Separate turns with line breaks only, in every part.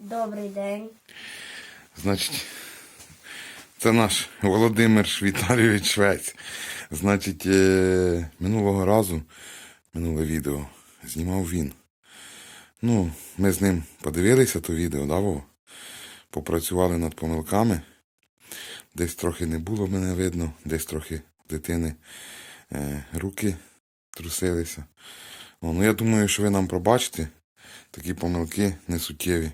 Добрий день.
Значить, це наш Володимир Віталійович Швець. Значить, е, минулого разу, минуле відео, знімав він. Ну, ми з ним подивилися то відео, да, Вова? Попрацювали над помилками. Десь трохи не було мене видно, десь трохи дитини е, руки трусилися. О, ну я думаю, що ви нам пробачите такі помилки несуттєві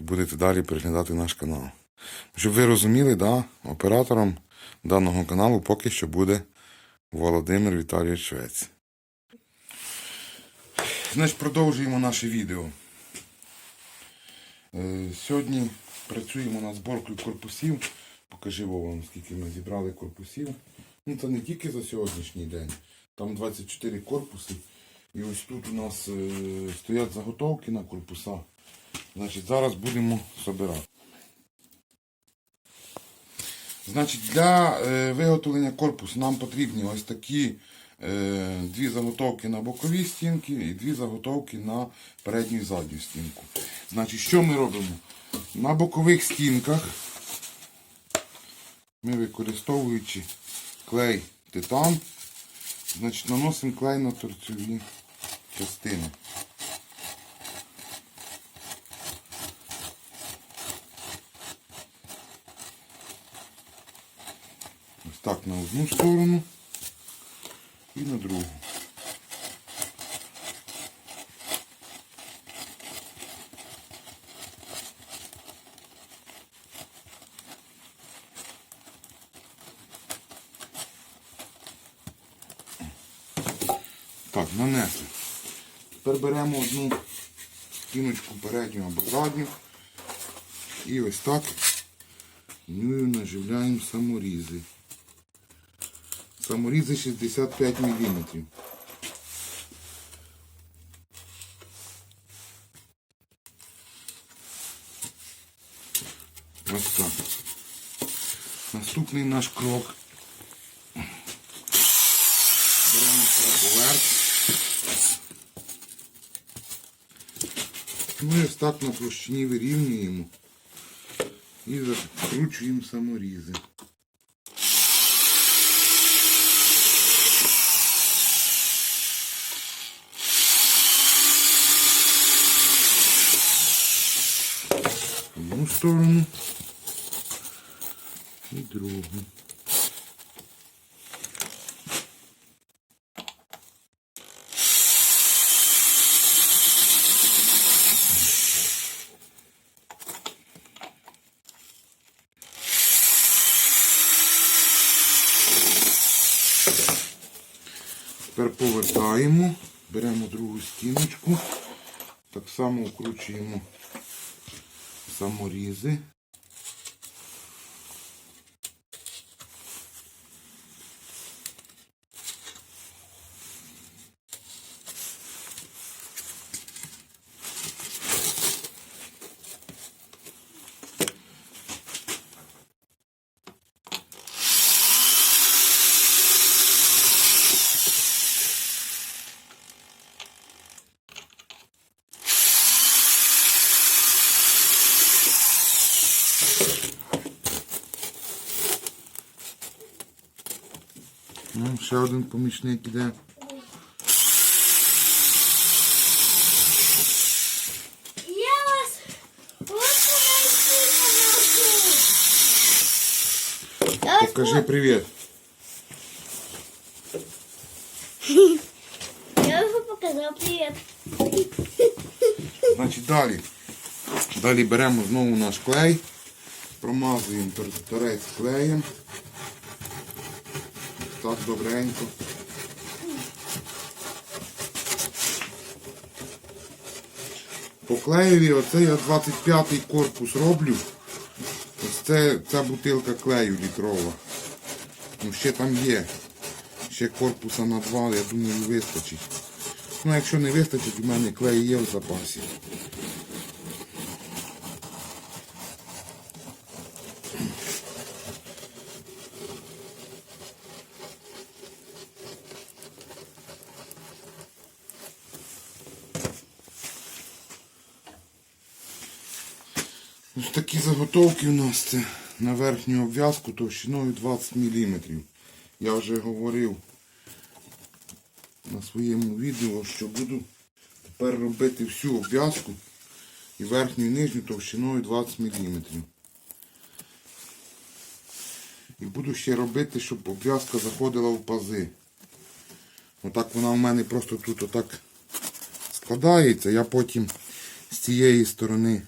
і будете далі переглядати наш канал. Щоб ви розуміли, да, оператором даного каналу поки що буде Володимир Віталійович Швець. Значить, продовжуємо наше відео. Е, Сьогодні працюємо над зборкою корпусів. Покажи вам, скільки ми зібрали корпусів. Ну, це не тільки за сьогоднішній день. Там 24 корпуси. І ось тут у нас е, стоять заготовки на корпуса. Значить, зараз будемо собирати. Значить, для е, виготовлення корпусу нам потрібні ось такі е, дві заготовки на бокові стінки і дві заготовки на передню і задню стінку. Значить, що ми робимо? На бокових стінках ми використовуючи клей титан, значить, наносимо клей на торцеві частини. Так на одну сторону і на другу. Так, нанесли. Тепер беремо одну стіночку передню або задню і ось так нею наживляємо саморізи. Саморізи 65 мм. Ось так. Наступний наш крок. Беремо поверх. Ну і ось так на площині вирівнюємо і закручуємо саморізи. Одну сторону і другу. Тепер повертаємо, беремо другу стіночку, так само вкручуємо саморізи. ще один помічник іде.
Я вас просто найти не можу.
Покажи привіт.
Я вже показав привіт.
Значить далі. Далі беремо знову наш клей, промазуємо тор- торець клеєм. Так добренько. По клеєві оце я 25-й корпус роблю. Ось це ця бутилка клею літрова. Ну ще там є. Ще корпуса на два, я думаю, вистачить. Ну, якщо не вистачить, у мене клей є в запасі. Такі заготовки у нас це на верхню обв'язку товщиною 20 мм. Я вже говорив на своєму відео, що буду тепер робити всю обв'язку і верхню і нижню товщиною 20 мм. І буду ще робити, щоб обв'язка заходила в пази. Отак вона у мене просто тут отак складається. Я потім з цієї сторони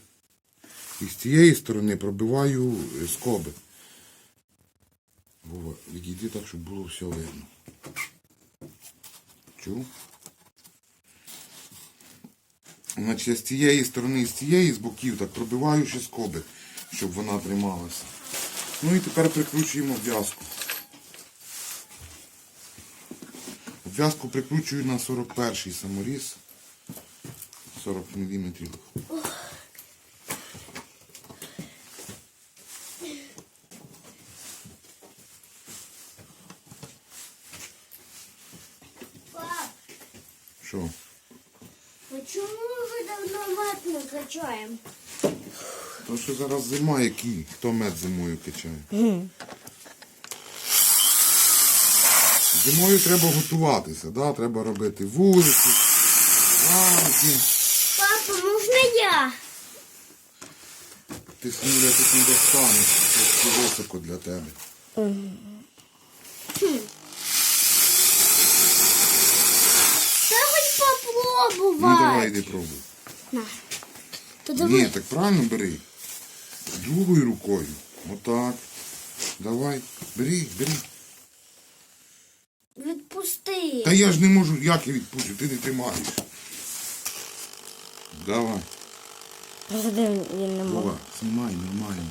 і з цієї сторони пробиваю е, скоби. Вова, відійди так, щоб було все видно. Чув? Значить, я з цієї сторони і з цієї з боків так пробиваю ще скоби, щоб вона трималася. Ну і тепер прикручуємо обв'язку. Обв'язку прикручую на 41 саморіз. 40 мм. Що?
а чому ми давно мед не качаємо?
То що зараз зима, який? Хто мед зимою качає? Зимою треба готуватися, да? треба робити вулиці, рамки.
Папа, можна я?
Ти сміля тут не достанеш, це високо для тебе.
Та
Ну давай йди пробуй.
На. То давай.
Ні, так правильно бери. Другою рукою. Отак. Давай. Бери, бери.
Відпусти.
Та я ж не можу, як я відпущу, ти не тримаєш. Давай.
Просто він не може.
Знімай нормально.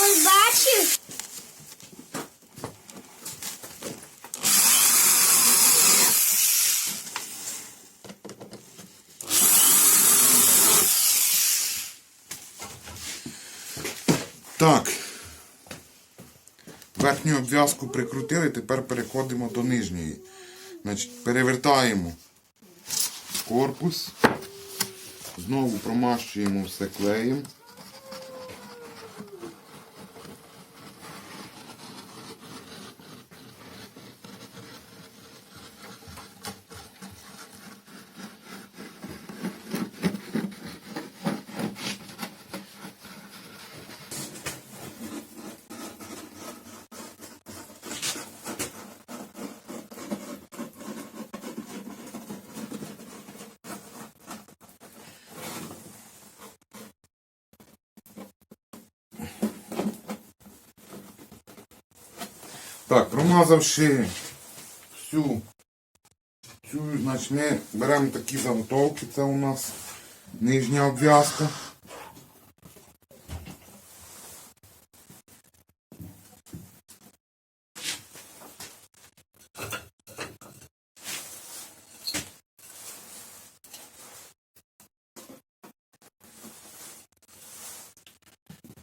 Ось бачиш?
Так. Верхню обв'язку прикрутили, тепер переходимо до нижньої. Значить, перевертаємо корпус. Знову промащуємо все клеєм. Так, промазавши всю цю, значить ми беремо такі заготовки, це у нас нижня обв'язка.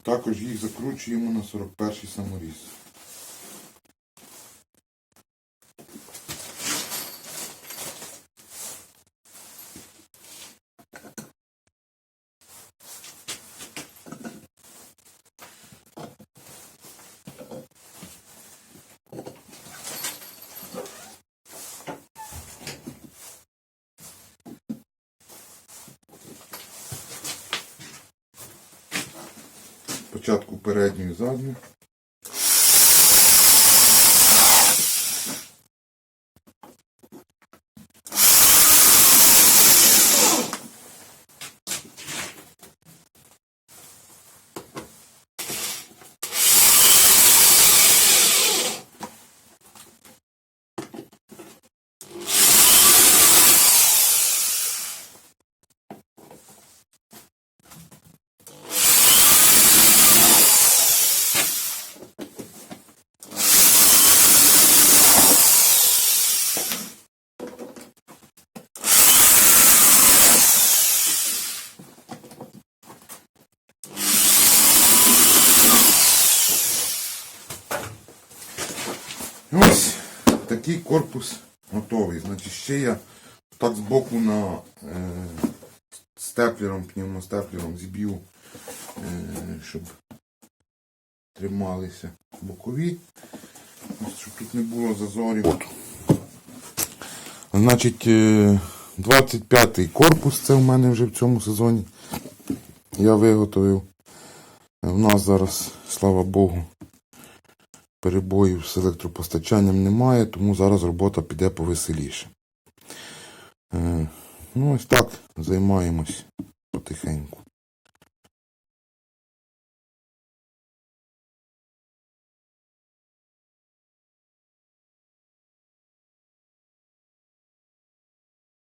Також їх закручуємо на 41 саморіз. Спочатку передню і задню. Ось такий корпус готовий. Значить, ще я так збоку на е, степлером, пневмостеплером зіб'ю, е, щоб трималися бокові, Ось, щоб тут не було зазорів. Значить, е, 25-й корпус це в мене вже в цьому сезоні. Я виготовив. У нас зараз, слава Богу, перебоїв з електропостачанням немає, тому зараз робота піде повеселіше. Е, Ну, ось так займаємось потихеньку.